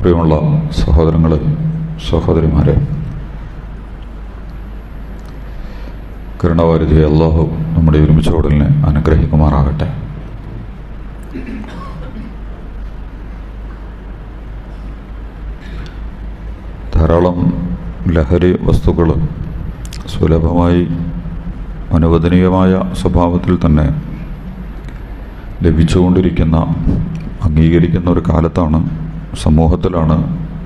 പ്രിയമുള്ള സഹോദരങ്ങൾ സഹോദരിമാരെ കരുണാവാരിധി അള്ളാഹു നമ്മുടെ ഒരുമിച്ച ഉടലിനെ അനുഗ്രഹിക്കുമാറാകട്ടെ. ധാരാളം ലഹരി വസ്തുക്കൾ സുലഭമായി അനുവദനീയമായ സ്വഭാവത്തിൽ തന്നെ ലഭിച്ചുകൊണ്ടിരിക്കുന്ന അംഗീകരിക്കുന്ന ഒരു കാലത്താണ് സമൂഹത്തിലാണ്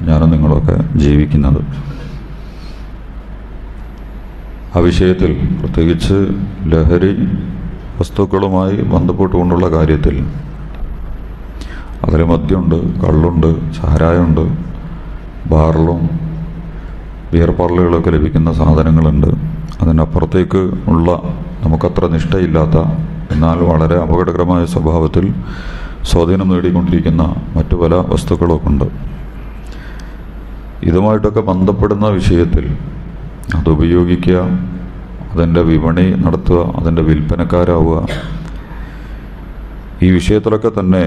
ഞാനും നിങ്ങളൊക്കെ ജീവിക്കുന്നത്. ആ വിഷയത്തിൽ പ്രത്യേകിച്ച് ലഹരി വസ്തുക്കളുമായി ബന്ധപ്പെട്ടുകൊണ്ടുള്ള കാര്യത്തിൽ അതിൽ മദ്യമുണ്ട് കള്ളുണ്ട് ചാരായമുണ്ട് ബാറിലും ബിയർ പാർലറുകളൊക്കെ ലഭിക്കുന്ന സാധനങ്ങളുണ്ട്. അതിനപ്പുറത്തേക്ക് ഉള്ള നമുക്കത്ര നിഷ്ഠയില്ലാത്ത എന്നാൽ വളരെ അപകടകരമായ സ്വഭാവത്തിൽ സ്വാധീനം നേടിക്കൊണ്ടിരിക്കുന്ന മറ്റു പല വസ്തുക്കളൊക്കെ ഉണ്ട് ഇതുമായിട്ടൊക്കെ ബന്ധപ്പെടുന്ന വിഷയത്തിൽ അത് ഉപയോഗിക്കുക അതിന്റെ വിപണി നടത്തുക അതിന്റെ വിൽപ്പനക്കാരാവുക. ഈ വിഷയത്തിലൊക്കെ തന്നെ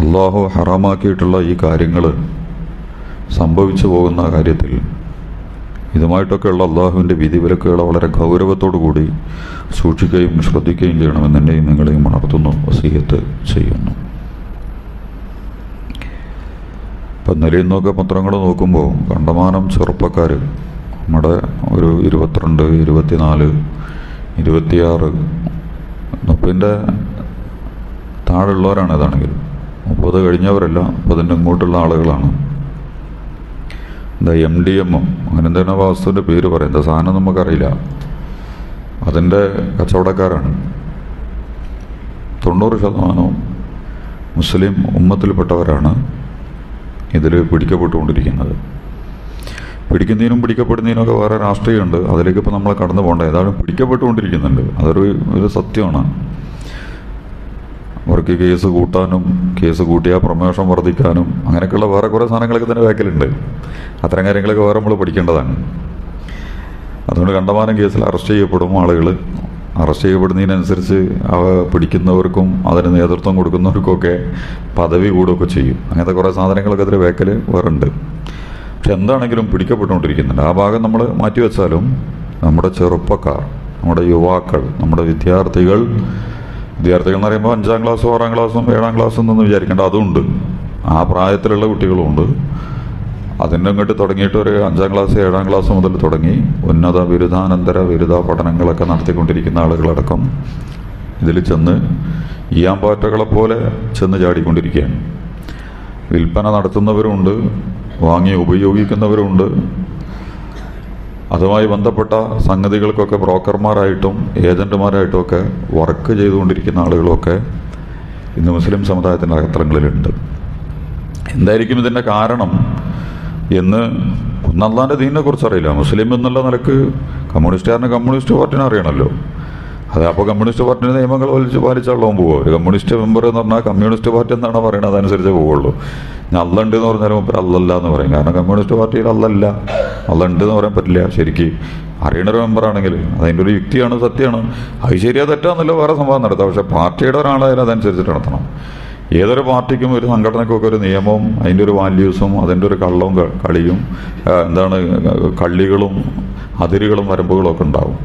അള്ളാഹു ഹറാമാക്കിയിട്ടുള്ള ഈ കാര്യങ്ങൾ സംഭവിച്ചു പോകുന്ന കാര്യത്തിൽ ഇതുമായിട്ടൊക്കെയുള്ള അള്ളാഹുവിന്റെ വിധിവിലക്കുകളെ വളരെ ഗൗരവത്തോടു കൂടി സൂക്ഷിക്കുകയും ശ്രദ്ധിക്കുകയും ചെയ്യണമെന്ന് എന്നെയും നിങ്ങളെയും ഉണർത്തുന്നു വസീയത്ത് ചെയ്യുന്നു. ഇപ്പം നിലയിൽ നിന്നൊക്കെ പത്രങ്ങൾ നോക്കുമ്പോൾ കണ്ടമാനം ചെറുപ്പക്കാർ നമ്മുടെ ഒരു ഇരുപത്തിരണ്ട് ഇരുപത്തിനാല് ഇരുപത്തിയാറ് മുപ്പതിന്റെ താഴെയുള്ളവരാണ് ഇതാണെങ്കിൽ മുപ്പത് കഴിഞ്ഞവരല്ല മുപ്പതിന്റെ ഇങ്ങോട്ടുള്ള ആളുകളാണ്. എന്താ എം ഡി എമ്മോ അങ്ങനെ എന്താണ് വാസ്തുവിന്റെ പേര് പറയും എന്താ സാധനം നമുക്കറിയില്ല. അതിന്റെ കച്ചവടക്കാരാണ്. തൊണ്ണൂറ് ശതമാനവും മുസ്ലിം ഉമ്മത്തിൽപ്പെട്ടവരാണ് ഇതിൽ പിടിക്കപ്പെട്ടുകൊണ്ടിരിക്കുന്നത്. പിടിക്കുന്നതിനും പിടിക്കപ്പെടുന്നതിനൊക്കെ വേറെ രാഷ്ട്രീയമുണ്ട്. അതിലേക്ക് ഇപ്പോൾ നമ്മൾ കടന്നു പോകേണ്ട? ഏതായാലും പിടിക്കപ്പെട്ടുകൊണ്ടിരിക്കുന്നുണ്ട്. അതൊരു ഒരു സത്യമാണ്. അവർക്ക് കേസ് കൂട്ടാനും കേസ് കൂട്ടിയാൽ പ്രമോഷൻ വർദ്ധിക്കാനും അങ്ങനെയൊക്കെയുള്ള വേറെ കുറേ സാധനങ്ങളൊക്കെ തന്നെ ബാക്കിലുണ്ട്. അത്തരം കാര്യങ്ങളൊക്കെ വേറെ നമ്മൾ പഠിക്കേണ്ടതാണ്. അതുകൊണ്ട് കണ്ടമാനം കേസിൽ അറസ്റ്റ് ചെയ്യപ്പെടും ആളുകൾ അറസ്റ്റ് ചെയ്യപ്പെടുന്നതിനനുസരിച്ച് അവ പിടിക്കുന്നവർക്കും അതിന് നേതൃത്വം കൊടുക്കുന്നവർക്കൊക്കെ പദവി കൂടുകയൊക്കെ ചെയ്യും. അങ്ങനത്തെ കുറേ സാധനങ്ങളൊക്കെ അതിൽ വേക്കൽ വേറെ ഉണ്ട്. പക്ഷെ എന്താണെങ്കിലും പിടിക്കപ്പെട്ടുകൊണ്ടിരിക്കുന്നുണ്ട്. ആ ഭാഗം നമ്മൾ മാറ്റിവെച്ചാലും നമ്മുടെ ചെറുപ്പക്കാർ നമ്മുടെ യുവാക്കൾ നമ്മുടെ വിദ്യാർത്ഥികൾ വിദ്യാർത്ഥികൾ എന്ന് പറയുമ്പോൾ അഞ്ചാം ക്ലാസ്സും ആറാം ക്ലാസ്സും ഏഴാം ക്ലാസ്സും എന്നൊന്നും വിചാരിക്കേണ്ട അതുണ്ട്. ആ പ്രായത്തിലുള്ള കുട്ടികളുമുണ്ട്. അതിന്റെ അങ്ങോട്ട് തുടങ്ങിയിട്ട് ഒരു അഞ്ചാം ക്ലാസ് ഏഴാം ക്ലാസ് മുതൽ തുടങ്ങി ഉന്നത ബിരുദാനന്തര ബിരുദ പഠനങ്ങളൊക്കെ നടത്തിക്കൊണ്ടിരിക്കുന്ന ആളുകളടക്കം ഇതിൽ ചെന്ന് ഈയാമ്പാറ്റകളെ പോലെ ചെന്ന് ചാടിക്കൊണ്ടിരിക്കുകയാണ്. വിൽപ്പന നടത്തുന്നവരുണ്ട് വാങ്ങി ഉപയോഗിക്കുന്നവരുമുണ്ട് അതുമായി ബന്ധപ്പെട്ട സംഗതികൾക്കൊക്കെ ബ്രോക്കർമാരായിട്ടും ഏജന്റുമാരായിട്ടും ഒക്കെ വർക്ക് ചെയ്തുകൊണ്ടിരിക്കുന്ന ആളുകളൊക്കെ ഇന്ന് മുസ്ലിം സമുദായത്തിന്റെ അകത്തരങ്ങളിലുണ്ട് എന്തായിരിക്കും ഇതിന്റെ കാരണം എന്ന് ഒന്നല്ലാന്റെ ദീനിനെ കുറിച്ച് അറിയില്ല മുസ്ലിം എന്നുള്ള നിലയ്ക്ക് കമ്മ്യൂണിസ്റ്റുകാരന് കമ്മ്യൂണിസ്റ്റ് പാർട്ടിനെ അറിയണമല്ലോ. അത് അപ്പോൾ കമ്മ്യൂണിസ്റ്റ് പാർട്ടിയുടെ നിയമങ്ങൾ വലിച്ചു പാലിച്ചാളോ പോകുമോ ഒരു കമ്മ്യൂണിസ്റ്റ് മെമ്പർ എന്ന് പറഞ്ഞാൽ കമ്മ്യൂണിസ്റ്റ് പാർട്ടി എന്താണ് പറയുന്നത് അതനുസരിച്ച് പോവുള്ളൂ. ഞാൻ അല്ലുണ്ട് എന്ന് പറഞ്ഞാൽ മുമ്പ് അല്ലല്ല എന്ന് പറയും. കാരണം കമ്മ്യൂണിസ്റ്റ് പാർട്ടിയിൽ അല്ലല്ല അല്ലുണ്ട് എന്ന് പറയാൻ പറ്റില്ല. ശരിക്ക് അറിയണ ഒരു മെമ്പറാണെങ്കിൽ അതിന്റെ ഒരു യുക്തിയാണ് സത്യമാണ്. അത് ശരിയാ തെറ്റാന്നല്ല വേറെ സംഭവം നടത്താം. പക്ഷെ പാർട്ടിയുടെ ഒരാളായാലും അതനുസരിച്ചിട്ട് നടത്തണം. ഏതൊരു പാർട്ടിക്കും ഒരു സംഘടനയ്ക്കൊക്കെ ഒരു നിയമവും അതിന്റെ ഒരു വാല്യൂസും അതിന്റെ ഒരു കള്ളവും കളിയും എന്താണ് കള്ളികളും അതിരുകളും വരമ്പുകളും ഒക്കെ ഉണ്ടാവും.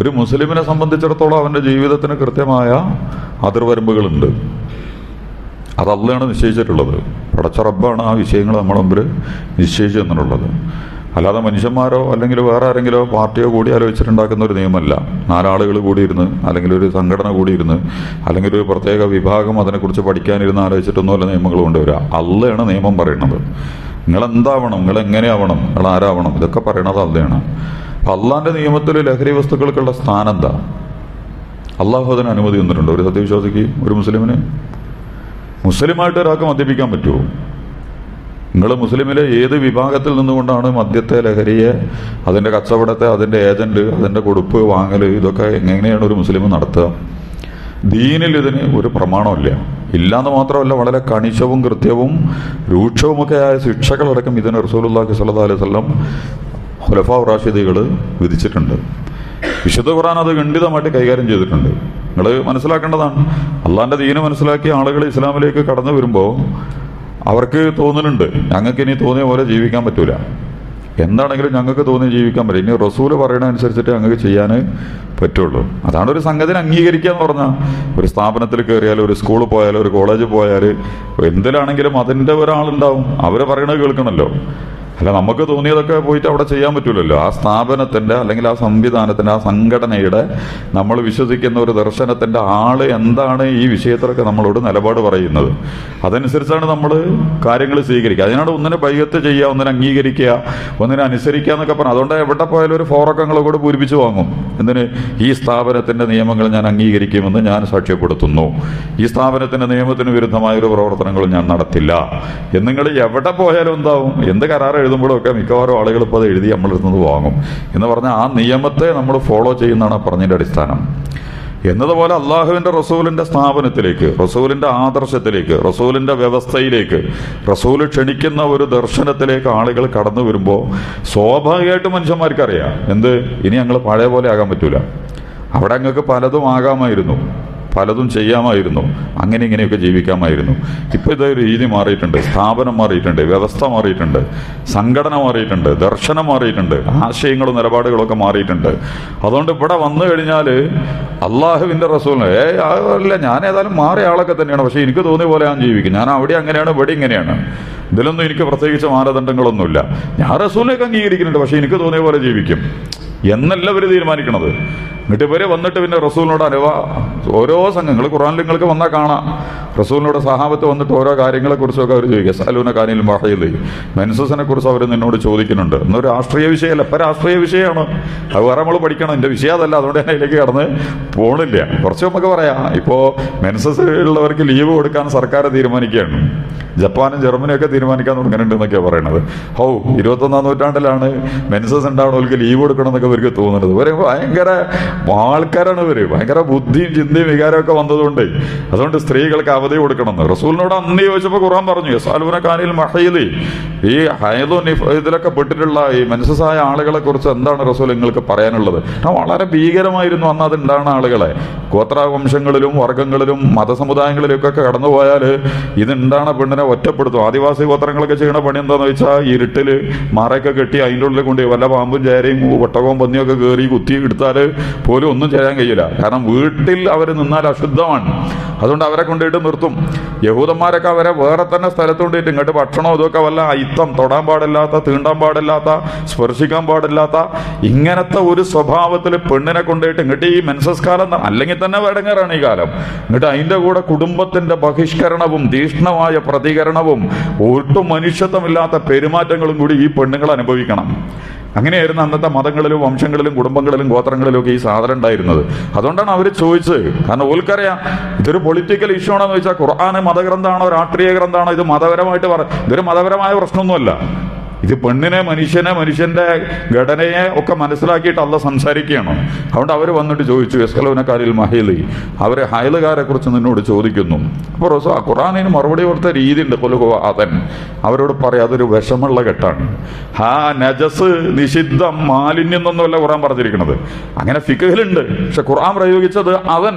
ഒരു മുസ്ലിമിനെ സംബന്ധിച്ചിടത്തോളം അവന്റെ ജീവിതത്തിന് കൃത്യമായ അതിർവരമ്പുകളുണ്ട്. അതല്ലാണ് നിശ്ചയിച്ചിട്ടുള്ളത്. പടച്ച റബ്ബാണ് ആ വിഷയങ്ങൾ നമ്മുടെ മുമ്പിൽ നിശ്ചയിച്ചു തന്നിട്ടുള്ളത്. അല്ലാതെ മനുഷ്യന്മാരോ അല്ലെങ്കിൽ വേറെ ആരെങ്കിലോ പാർട്ടിയോ കൂടി ആലോചിച്ചിട്ടുണ്ടാക്കുന്ന ഒരു നിയമമല്ല. നാലാളുകൾ കൂടിയിരുന്ന് അല്ലെങ്കിൽ ഒരു സംഘടന കൂടിയിരുന്ന് അല്ലെങ്കിൽ ഒരു പ്രത്യേക വിഭാഗം അതിനെക്കുറിച്ച് പഠിക്കാനിരുന്ന് ആലോചിച്ചിട്ടൊന്നുമല്ല നിയമങ്ങൾ കൊണ്ടുവരിക. അല്ലയാണ് നിയമം പറയുന്നത്. നിങ്ങൾ എന്താവണം നിങ്ങൾ എങ്ങനെയാവണം നിങ്ങൾ ആരാവണം ഇതൊക്കെ പറയണത് അള്ളയാണ് അപ്പം അള്ളാന്റെ നിയമത്തിൽ ലഹരി വസ്തുക്കൾക്കുള്ള സ്ഥാനം എന്താ അള്ളാഹു അതിന് അനുമതി തന്നിട്ടുണ്ട്. ഒരു സത്യവിശ്വാസിക്ക് ഒരു മുസ്ലിമിന്. മുസ്ലിമായിട്ട് ഒരാൾക്ക് മദ്യപിക്കാൻ പറ്റുമോ? നിങ്ങൾ മുസ്ലിമിലെ ഏത് വിഭാഗത്തിൽ നിന്നുകൊണ്ടാണ് മദ്യത്തെ ലഹരിയെ അതിന്റെ കച്ചവടത്തെ അതിന്റെ ഏജന്റ് അതിന്റെ കൊടുപ്പ് വാങ്ങൽ ഇതൊക്കെ എങ്ങനെയാണ് ഒരു മുസ്ലിം നടത്തുക? ദീനിൽ ഇതിന് ഒരു പ്രമാണമില്ല ഇല്ലാന്ന് മാത്രമല്ല വളരെ കണിശവും കൃത്യവും രൂക്ഷവുമൊക്കെ ആയ ശിക്ഷകളടക്കം ഇതിന് റസൂലുള്ളാഹി സ്വല്ലല്ലാഹി അലൈഹി വസല്ലം ഖുലഫാ റാഷിദികൾ വിധിച്ചിട്ടുണ്ട്. വിശുദ്ധ ഖുറാൻ അത് ഖണ്ഡിതമായിട്ട് കൈകാര്യം ചെയ്തിട്ടുണ്ട്. നിങ്ങൾ മനസ്സിലാക്കേണ്ടതാണ് അള്ളാന്റെ ദീന മനസ്സിലാക്കി ആളുകൾ ഇസ്ലാമിലേക്ക് കടന്നു വരുമ്പോൾ അവർക്ക് തോന്നുന്നുണ്ട് ഞങ്ങൾക്ക് ഇനി തോന്നിയ പോലെ ജീവിക്കാൻ പറ്റൂല. എന്താണെങ്കിലും ഞങ്ങൾക്ക് തോന്നി ജീവിക്കാൻ പറ്റും. ഇനി റസൂൽ പറയുന്ന അനുസരിച്ചിട്ട് ഞങ്ങൾക്ക് ചെയ്യാൻ പറ്റുള്ളൂ. അതാണ് ഒരു സംഗതിനെ അംഗീകരിക്കുക എന്ന് പറഞ്ഞാൽ ഒരു സ്ഥാപനത്തിൽ കയറിയാൽ ഒരു സ്കൂളിൽ പോയാൽ ഒരു കോളേജിൽ പോയാൽ എന്തിലാണെങ്കിലും അതിന്റെ ഒരാളുണ്ടാവും. അവർ പറയണത് കേൾക്കണമല്ലോ അല്ല നമുക്ക് തോന്നിയതൊക്കെ പോയിട്ട് അവിടെ ചെയ്യാൻ പറ്റൂലല്ലോ. ആ സ്ഥാപനത്തിന്റെ അല്ലെങ്കിൽ ആ സംവിധാനത്തിന്റെ ആ സംഘടനയുടെ നമ്മൾ വിശ്വസിക്കുന്ന ഒരു ദർശനത്തിന്റെ ആൾ എന്താണ് ഈ വിഷയത്തിലൊക്കെ നമ്മളോട് നിലപാട് പറയുന്നത്. അതനുസരിച്ചാണ് നമ്മൾ കാര്യങ്ങൾ സ്വീകരിക്കുക. അതിനാണ് ഒന്നിനെ ബൈകത്ത് ചെയ്യുക ഒന്നിനെ അംഗീകരിക്കുക ഒന്നിനെ അനുസരിക്കുക എന്നൊക്കെ പറഞ്ഞു. അതുകൊണ്ട് എവിടെ പോയാലും ഒരു ഫോറക്കങ്ങളെ കൂടെ പൂരിപ്പിച്ച് വാങ്ങും. എന്തിന്? ഈ സ്ഥാപനത്തിന്റെ നിയമങ്ങൾ ഞാൻ അംഗീകരിക്കുമെന്ന് ഞാൻ സാക്ഷ്യപ്പെടുത്തുന്നു. ഈ സ്ഥാപനത്തിന്റെ നിയമത്തിന് വിരുദ്ധമായ ഒരു പ്രവർത്തനങ്ങളും ഞാൻ നടത്തില്ല. എന്ന് നിങ്ങൾ എവിടെ പോയാലും എന്താവും? എന്ത് കരാർ എഴുതുമ്പോഴൊക്കെ മിക്കവാറും ആളുകൾ ഇപ്പോൾ അത് എഴുതി നമ്മളിരുന്നത് വാങ്ങും. എന്ന് പറഞ്ഞാൽ ആ നിയമത്തെ നമ്മൾ ഫോളോ ചെയ്യുന്നതാണ് പറഞ്ഞതിന്റെ അടിസ്ഥാനം. എന്നതുപോലെ അള്ളാഹുവിന്റെ റസൂലിന്റെ സ്ഥാപനത്തിലേക്ക് റസൂലിന്റെ ആദർശത്തിലേക്ക് റസൂലിന്റെ വ്യവസ്ഥയിലേക്ക് റസൂൽ ക്ഷണിക്കുന്ന ഒരു ദർശനത്തിലേക്ക് ആളുകൾ കടന്നു വരുമ്പോൾ സ്വാഭാവികമായിട്ടും മനുഷ്യന്മാർക്കറിയാം. എന്ത്? ഇനി ഞങ്ങൾ പഴയ പോലെ ആകാൻ പറ്റൂല. അവിടെ അങ്ങക്ക് പലതും ആകാമായിരുന്നു. പലതും ചെയ്യാമായിരുന്നു. അങ്ങനെ ഇങ്ങനെയൊക്കെ ജീവിക്കാമായിരുന്നു. ഇപ്പൊ ഇതേ രീതി മാറിയിട്ടുണ്ട്. സ്ഥാപനം മാറിയിട്ടുണ്ട്. വ്യവസ്ഥ മാറിയിട്ടുണ്ട്. സംഘടന മാറിയിട്ടുണ്ട്. ദർശനം മാറിയിട്ടുണ്ട്. ആശയങ്ങളും നിലപാടുകളൊക്കെ മാറിയിട്ടുണ്ട്. അതുകൊണ്ട് ഇവിടെ വന്നു കഴിഞ്ഞാൽ അള്ളാഹുവിന്റെ റസൂൽ ഏ അല്ല ഞാൻ ഏതായാലും മാറിയ ആളൊക്കെ തന്നെയാണ്. പക്ഷേ എനിക്ക് തോന്നിയ പോലെ ഞാൻ ജീവിക്കും. ഞാൻ അവിടെ അങ്ങനെയാണ് ഇവിടെ ഇങ്ങനെയാണ്. ഇതിലൊന്നും എനിക്ക് പ്രത്യേകിച്ച് മാനദണ്ഡങ്ങളൊന്നുമില്ല. ഞാൻ റസൂലിനൊക്കെ അംഗീകരിക്കുന്നുണ്ട് പക്ഷെ എനിക്ക് തോന്നിയ പോലെ ജീവിക്കും. എന്നല്ല ഇവർ തീരുമാനിക്കണത്. എന്നിട്ട് ഇവരെ വന്നിട്ട് പിന്നെ റസൂലിനോട് അനുവ ഓരോ സംഘങ്ങൾ ഖുറാനിൽ നിങ്ങൾക്ക് വന്നാൽ കാണാം. റസൂലിനോട് സഹാബത്ത് വന്നിട്ട് ഓരോ കാര്യങ്ങളെ കുറിച്ചൊക്കെ അവർ ചോദിക്കുക സലൂന കാനിൽ മഹയിൽ മെൻസസിനെ കുറിച്ച് അവർ നിന്നോട് ചോദിക്കുന്നുണ്ട്. എന്നൊരു രാഷ്ട്രീയ വിഷയമല്ല ഇപ്പം രാഷ്ട്രീയ വിഷയമാണ്. അത് വേറെ നമ്മൾ പഠിക്കണം എന്റെ വിഷയം അതല്ല. അതുകൊണ്ട് തന്നെ അതിലേക്ക് കടന്ന് പോണില്ല. കുറച്ച് നമുക്ക് പറയാം. ഇപ്പോൾ മെൻസസ് ഉള്ളവർക്ക് ലീവ് കൊടുക്കാൻ സർക്കാർ തീരുമാനിക്കുകയാണ്. ജപ്പാനും ജർമ്മനിയും ഒക്കെ തീരുമാനിക്കാൻ തുടങ്ങുന്നുണ്ട് എന്നൊക്കെയാണ് പറയണത്. ഹൗ ഇരുപത്തൊന്നാം നൂറ്റാണ്ടിലാണ് മെൻസസ് ഉണ്ടാവണവർക്ക് ലീവ് കൊടുക്കണം എന്നൊക്കെ അവർക്ക് തോന്നുന്നത്. ഇവർ ഭയങ്കര ആൾക്കാരാണ് ഇവർ. ഭയങ്കര ബുദ്ധിയും ചിന്തയും വികാരമൊക്കെ വന്നതുകൊണ്ട്. അതുകൊണ്ട് സ്ത്രീകൾക്ക് അവധി കൊടുക്കണമെന്ന്. റസൂലിനോട് അന്ന് ചോദിച്ചപ്പോൾ ഖുറാൻ പറഞ്ഞു സാലൂന കാനിൽ മഹയിലി ഈ ഹയലു ഇതിലൊക്കെ പെട്ടിട്ടുള്ള ഈ മെൻസസായ ആളുകളെ കുറിച്ച് എന്താണ് റസൂൽ നിങ്ങൾക്ക് പറയാനുള്ളത്? വളരെ ഭീകരമായിരുന്നു അന്ന് അത് ഉണ്ടാകുന്ന ആളുകളെ. ഗോത്രവംശങ്ങളിലും വർഗങ്ങളിലും മതസമുദായങ്ങളിലും ഒക്കെ കടന്നുപോയാൽ ഇതുണ്ടാണ് പെണ്ണിനെ ഒറ്റപ്പെടുത്തും. ആദിവാസി ഗോത്രങ്ങളൊക്കെ ചെയ്യണ പണി എന്താന്ന് വെച്ചാൽ ഇരുട്ടിൽ മറയൊക്കെ കെട്ടി അതിന്റെ ഉള്ളിൽ കൊണ്ട് വല്ല പാമ്പും ചേരയും ഒട്ടകവും പന്നിയൊക്കെ കയറി കുത്തി എടുത്താൽ പോലും ഒന്നും ചെയ്യാൻ കഴിയില്ല. കാരണം വീട്ടിൽ അവർ നിന്നാൽ അശുദ്ധമാണ്. അതുകൊണ്ട് അവരെ കൊണ്ടുപോയിട്ട് നിർത്തും. യഹൂദന്മാരൊക്കെ അവരെ വേറെ തന്നെ സ്ഥലത്ത് കൊണ്ടുപോയിട്ട് ഇങ്ങോട്ട് ഭക്ഷണം ഇതൊക്കെ വല്ല അയിത്തം തൊടാൻ പാടില്ലാത്ത തീണ്ടാൻ പാടില്ലാത്ത സ്പർശിക്കാൻ പാടില്ലാത്ത ഇങ്ങനത്തെ ഒരു സ്വഭാവത്തിൽ പെണ്ണിനെ കൊണ്ടുപോയിട്ട് ഇങ്ങോട്ട് ഈ മെൻസസ് കാലം അല്ലെങ്കിൽ തന്നെ വേടങ്ങാറാണ് ഈ കാലം. എന്നിട്ട് അതിന്റെ കൂടെ കുടുംബത്തിന്റെ ബഹിഷ്കരണവും തീഷ്ണമായ പ്രതികരണവും ഒട്ടും മനുഷ്യത്വമില്ലാത്ത പെരുമാറ്റങ്ങളും കൂടി ഈ പെണ്ണുങ്ങൾ അനുഭവിക്കണം. അങ്ങനെയായിരുന്നു അന്നത്തെ മതങ്ങളിലും വംശങ്ങളിലും കുടുംബങ്ങളിലും ഗോത്രങ്ങളിലും ഒക്കെ ഈ സാധനം ഉണ്ടായിരുന്നത്. അതുകൊണ്ടാണ് അവർ ചോദിച്ചത്. കാരണം ഓൽക്കറിയാം ഇതൊരു പൊളിറ്റിക്കൽ ഇഷ്യൂ ആണെന്ന് വെച്ചാൽ ഖുർആാന് മതഗ്രന്ഥമാണോ രാഷ്ട്രീയ ഗ്രന്ഥമാണോ ഇത് മതപരമായിട്ട് പറ ഇതൊരു മതപരമായ പ്രശ്നമൊന്നുമല്ല. ഇത് പെണ്ണിനെ മനുഷ്യനെ മനുഷ്യന്റെ ഘടനയെ ഒക്കെ മനസ്സിലാക്കിയിട്ട് അല്ല സംസാരിക്കുകയാണ്. അതുകൊണ്ട് അവർ വന്നിട്ട് ചോദിച്ചു എസ്കലോനക്കാരിൽ മഹേലി അവരെ ഹയലുകാരെ കുറിച്ച് നിന്നോട് ചോദിക്കുന്നു. അപ്പോൾ റസൂ ഖുറാനിന് മറുപടി കൊടുത്ത രീതി ഉണ്ട് കൊലുഹുവാതൻ അവരോട് പറയാം അതൊരു വിഷമുള്ള ഘട്ടാണ് ഹാ നജസ് നിഷിദ്ധം മാലിന്യം എന്നൊന്നുമല്ല ഖുറാൻ പറഞ്ഞിരിക്കുന്നത്. അങ്ങനെ ഫിക്കഹിലുണ്ട് പക്ഷെ ഖുറാൻ പ്രയോഗിച്ചത് അവൻ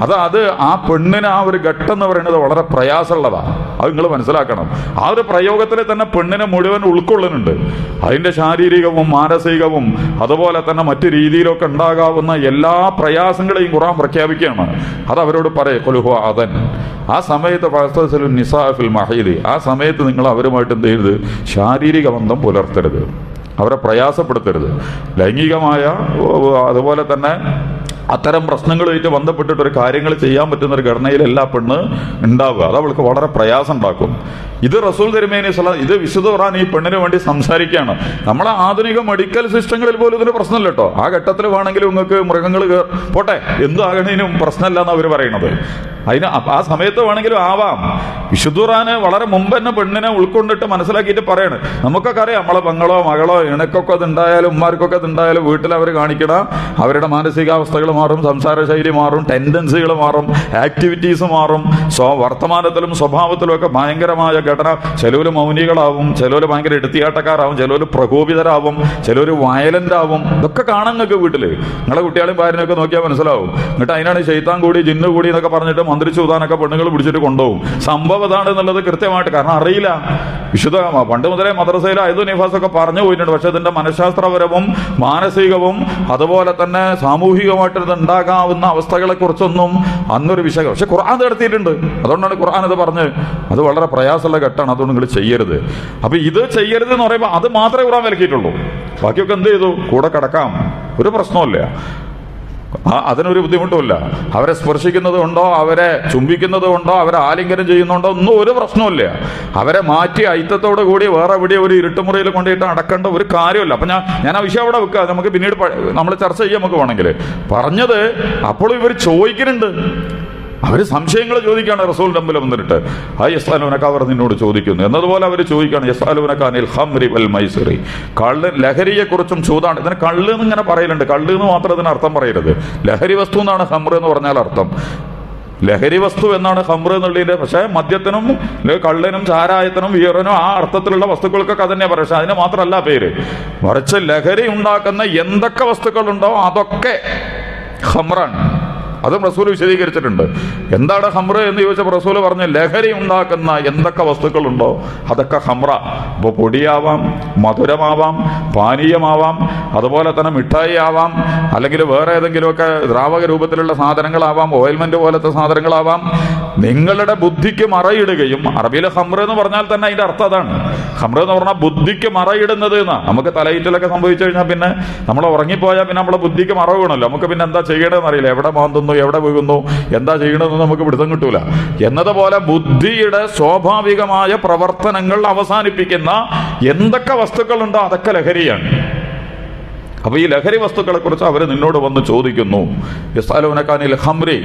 അത് അത് ആ പെണ്ണിന് ആ ഒരു ഘട്ടം എന്ന് പറയുന്നത് വളരെ പ്രയാസമുള്ളതാണ് അത് നിങ്ങൾ മനസ്സിലാക്കണം. ആ ഒരു പ്രയോഗത്തിൽ തന്നെ പെണ്ണിനെ മുഴുവൻ ഉൾക്കൊള്ളുന്നുണ്ട്. അതിന്റെ ശാരീരികവും മാനസികവും അതുപോലെ തന്നെ മറ്റു രീതിയിലൊക്കെ ഉണ്ടാകാവുന്ന എല്ലാ പ്രയാസങ്ങളെയും ഖുറാൻ പ്രഖ്യാപിക്കുകയാണ്. അത് അവരോട് പറയേ കൊലുഹു അതൻ ആ സമയത്ത് നിസാഫിൽ മഹീദ്. ആ സമയത്ത് നിങ്ങൾ അവരുമായിട്ട് എന്ത് ചെയ്യരുത്? ശാരീരിക ബന്ധം പുലർത്തരുത്. അവരെ പ്രയാസപ്പെടുത്തരുത്. ലൈംഗികമായ അതുപോലെ തന്നെ അത്തരം പ്രശ്നങ്ങളുമായിട്ട് ബന്ധപ്പെട്ടിട്ട് ഒരു കാര്യങ്ങൾ ചെയ്യാൻ പറ്റുന്ന ഒരു ഘടനയിലല്ല പെണ്ണ് ഉണ്ടാവുക. അത് അവൾക്ക് വളരെ പ്രയാസം ഉണ്ടാക്കും ഇത് റസൂൽ തിരുമേനി സ്വല ഇത് വിശുദ്ധ ഖുറാൻ ഈ പെണ്ണിന് വേണ്ടി സംസാരിക്കുകയാണ്. നമ്മളെ ആധുനിക മെഡിക്കൽ സിസ്റ്റങ്ങളിൽ പോലും ഇതിന് പ്രശ്നമില്ല കേട്ടോ ആ ഘട്ടത്തിൽ വേണമെങ്കിലും നിങ്ങൾക്ക് മൃഗങ്ങൾ പോട്ടെ എന്താകണേനും പ്രശ്നമല്ല എന്ന് അവർ പറയുന്നത്. അതിന് ആ സമയത്ത് വേണമെങ്കിലും ആവാം. വിശുദ്ധ ഖുറാന് വളരെ മുമ്പ് തന്നെ പെണ്ണിനെ ഉൾക്കൊണ്ടിട്ട് മനസ്സിലാക്കിയിട്ട് പറയാണ്. നമുക്കൊക്കെ അറിയാം നമ്മളെ പെങ്ങളോ മകളോ ഇണക്കൊക്കെ അത് ഉണ്ടായാലും ഉമ്മാർക്കൊക്കെ അത് ഉണ്ടായാലും വീട്ടിൽ അവർ കാണിക്കണ അവരുടെ മാനസികാവസ്ഥകൾ മാറും സംസാരശൈലി മാറും ടെൻഡൻസികൾ മാറും ആക്ടിവിറ്റീസ് മാറും സ്വ വർത്തമാനത്തിലും സ്വഭാവത്തിലും ഒക്കെ ഭയങ്കരമായ ഘടന. ചിലവർ മൗനികളാവും ചിലവർ ഭയങ്കര എടുത്തിയാട്ടക്കാരാവും ചിലവർ പ്രകോപിതരാവും ചിലർ വയലന്റ് ആവും. ഇതൊക്കെ കാണാൻ നിങ്ങൾക്ക് വീട്ടിൽ നിങ്ങളെ കുട്ടികളും ഭാര്യനെയൊക്കെ നോക്കിയാൽ മനസ്സിലാവും. എന്നിട്ട് അതിനാണ് ശൈത്താൻ കൂടി ജിന്നു കൂടി എന്നൊക്കെ പറഞ്ഞിട്ട് മന്ത്രി ചൂതാനൊക്കെ പെണ്ണുങ്ങൾ പിടിച്ചിട്ട് കൊണ്ടുപോകും. സംഭവം അതാണ് എന്നുള്ളത് കൃത്യമായിട്ട് കാരണം അറിയില്ല. വിശുദ്ധ പണ്ട് മുതലേ മദ്രസയിൽ അയതു നിഫാസ് ഒക്കെ പറഞ്ഞു പോയിട്ടുണ്ട്. പക്ഷെ അതിന്റെ മനഃശാസ്ത്രപരവും മാനസികവും അതുപോലെ തന്നെ സാമൂഹികമായിട്ട് ഉണ്ടാകാവുന്ന അവസ്ഥകളെ കുറിച്ചൊന്നും അന്നൊരു വിഷയം പക്ഷെ ഖുർആൻ നടത്തിയിട്ടുണ്ട് അതുകൊണ്ടാണ് ഖുർആൻ ഇത് പറഞ്ഞ് അത് വളരെ പ്രയാസമുള്ള ഘട്ടമാണ്. അതുകൊണ്ട് നിങ്ങൾ ചെയ്യരുത്. അപ്പൊ ഇത് ചെയ്യരുത് എന്ന് പറയുമ്പോൾ അത് മാത്രമേ ഖുർആൻ വിലക്കിയിട്ടുള്ളൂ. ബാക്കിയൊക്കെ എന്ത് ചെയ്തു? കൂടെ കിടക്കാം. ഒരു പ്രശ്നമില്ല അതിനൊരു ബുദ്ധിമുട്ടുമില്ല. അവരെ സ്പർശിക്കുന്നത് കൊണ്ടോ അവരെ ചുംബിക്കുന്നത് കൊണ്ടോ അവരെ ആലിംഗനം ചെയ്യുന്നുണ്ടോ ഒന്നും ഒരു പ്രശ്നമില്ല അവരെ മാറ്റി ഐത്തത്തോടു കൂടി വേറെ എവിടെ ഒരു ഇരുട്ടുമുറിയിൽ കൊണ്ടുപോയിട്ട് അടക്കേണ്ട ഒരു കാര്യമില്ല. അപ്പൊ ഞാൻ ഞാൻ ആ വിഷയം അവിടെ വെക്കുക. നമുക്ക് പിന്നീട് നമ്മൾ ചർച്ച ചെയ്യാം നമുക്ക് വേണമെങ്കിൽ. പറഞ്ഞത് അപ്പോൾ ഇവർ ചോദിക്കുന്നുണ്ട്. അവർ സംശയങ്ങൾ ചോദിക്കുകയാണ് റസൂലിന്റെ മുമ്പിൽ വന്നിട്ട്. ആ യസ്അലൂനക അവർ നിന്നോട് ചോദിക്കുന്നു. എന്നതുപോലെ അവർ ചോദിക്കുകയാണ് യസ്അലൂനക അനിൽ ഖംരി വൽ മൈസിറി. കള്ള് ലഹരിയെ കുറിച്ചും ചൂതാണ്. ഇതിന് കള്ള് എന്ന് ഇങ്ങനെ പറയലുണ്ട്. കള്ള് എന്ന് മാത്രം ഇതിന് അർത്ഥം പറയരുത്. ലഹരി വസ്തു എന്നാണ് ഹംറ് എന്ന് പറഞ്ഞാൽ അർത്ഥം. ലഹരി വസ്തു എന്നാണ് ഹംറ് എന്നുള്ളതിന്റെ പക്ഷേ മദ്യത്തിനും കള്ളിനും ചാരായത്തിനും വീറനും ആ അർത്ഥത്തിലുള്ള വസ്തുക്കൾക്കൊക്കെ അതന്നെ പറയും. പക്ഷെ അതിന് മാത്രമല്ല പേര്. മറിച്ച് ലഹരി ഉണ്ടാക്കുന്ന എന്തൊക്കെ വസ്തുക്കളുണ്ടോ അതൊക്കെ ഹംറാണ് അതും റസൂൽ വിശദീകരിച്ചിട്ടുണ്ട്. എന്താണ് ഹംറ എന്ന് ചോദിച്ചപ്പോൾ റസൂൽ പറഞ്ഞു ലഹരി ഉണ്ടാക്കുന്ന എന്തൊക്കെ വസ്തുക്കളുണ്ടോ അതൊക്കെ ഹംറ ഇപ്പോൾ പൊടിയാവാം മധുരമാവാം പാനീയമാവാം അതുപോലെ തന്നെ മിഠായി ആവാം അല്ലെങ്കിൽ വേറെ ഏതെങ്കിലുമൊക്കെ ദ്രാവക രൂപത്തിലുള്ള സാധനങ്ങളാവാം ഓയിൽമെന്റ് പോലത്തെ സാധനങ്ങളാവാം. നിങ്ങളുടെ ബുദ്ധിക്ക് മറയിടുകയും അറബിയിലെ ഹംറ എന്ന് പറഞ്ഞാൽ തന്നെ അതിന്റെ അർത്ഥം അതാണ്. ഹംറ എന്ന് പറഞ്ഞാൽ ബുദ്ധിക്ക് മറയിടുന്നത് എന്നാ. നമുക്ക് തലയിറ്റലൊക്കെ സംഭവിച്ചു കഴിഞ്ഞാൽ പിന്നെ നമ്മൾ ഉറങ്ങിപ്പോയാൽ പിന്നെ നമ്മളെ ബുദ്ധിക്ക് മറവുകയാണല്ലോ നമുക്ക് പിന്നെ എന്താ ചെയ്യണമെന്ന് അറിയില്ല. എവിടെ മാന്തുന്നു എവിടെ പോകുന്നു എന്താ ചെയ്യണമെന്ന് നമുക്ക് പിടുത്തം കിട്ടൂല. എന്നതുപോലെ ബുദ്ധിയുടെ സ്വാഭാവികമായ പ്രവർത്തനങ്ങൾ അവസാനിപ്പിക്കുന്ന എന്തൊക്കെ വസ്തുക്കളുണ്ടോ അതൊക്കെ ലഹരിയാണ്. അപ്പൊ ഈ ലഹരി വസ്തുക്കളെ കുറിച്ച് അവർ നിന്നോട് വന്ന് ചോദിക്കുന്നു. യസ്അലൂനകാനിൽ ഹംറി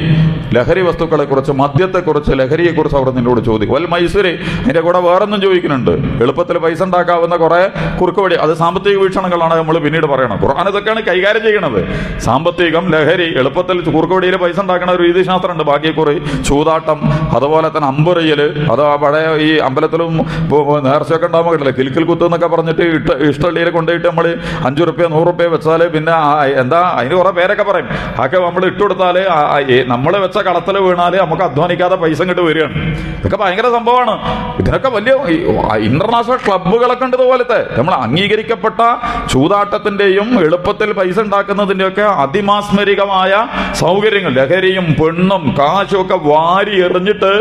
ലഹരി വസ്തുക്കളെ കുറിച്ച് മദ്യത്തെ കുറിച്ച് ലഹരിയെ കുറിച്ച് അവർ നിന്നോട് ചോദിക്കും വൽ മൈസൂരി എന്റെ കൂടെ വേറൊന്നും ചോദിക്കുന്നുണ്ട്. എളുപ്പത്തിൽ പൈസ ഉണ്ടാക്കാവുന്ന കുറെ കുറുക്കുവടി അത് സാമ്പത്തിക വീക്ഷണങ്ങളാണ് നമ്മൾ പിന്നീട് പറയണം. ഖുർആൻ ഇതൊക്കെയാണ് കൈകാര്യം ചെയ്യണത്. സാമ്പത്തികം ലഹരി എളുപ്പത്തിൽ കുറുക്കുവടിയിൽ പൈസ ഉണ്ടാക്കുന്ന ഒരു രീതിശാസ്ത്രമുണ്ട്. ബാക്കിക്കുറി ചൂതാട്ടം അതുപോലെ തന്നെ അമ്പെറിയൽ അത് പഴയ ഈ അമ്പലത്തിലും നേർച്ചയൊക്കെ ഉണ്ടാകുമ്പോൾ കിട്ടില്ല? കിൽക്കിൽ കുത്ത് എന്നൊക്കെ പറഞ്ഞിട്ട് ഇഷ്ടള്ളിയിൽ കൊണ്ടുപോയിട്ട് നമ്മൾ അഞ്ചു റുപ്യ നൂറ് റുപ്യ വെച്ചാൽ പിന്നെ എന്താ അതിന് കുറെ പേരൊക്കെ പറയും. അതൊക്കെ നമ്മൾ ഇട്ടുകൊടുത്താൽ നമ്മൾ വെച്ച കളത്തിൽ വീണാൽ നമുക്ക് അധ്വാനിക്കാതെ പൈസ ഇങ്ങോട്ട് വരികയാണ്. ഇതൊക്കെ ഭയങ്കര സംഭവമാണ്. ഇതിനൊക്കെ വലിയ ഇന്റർനാഷണൽ ക്ലബ്ബുകളൊക്കെ ഉണ്ട് ഇതുപോലത്തെ. നമ്മൾ അംഗീകരിക്കപ്പെട്ട ചൂതാട്ടത്തിന്റെയും എളുപ്പത്തിൽ പൈസ ഉണ്ടാക്കുന്നതിന്റെയൊക്കെ അതിമാസ്മരികമായ സൗകര്യങ്ങൾ. ലഹരിയും പെണ്ണും കാശും ഒക്കെ വാരി എറിഞ്ഞിട്ട്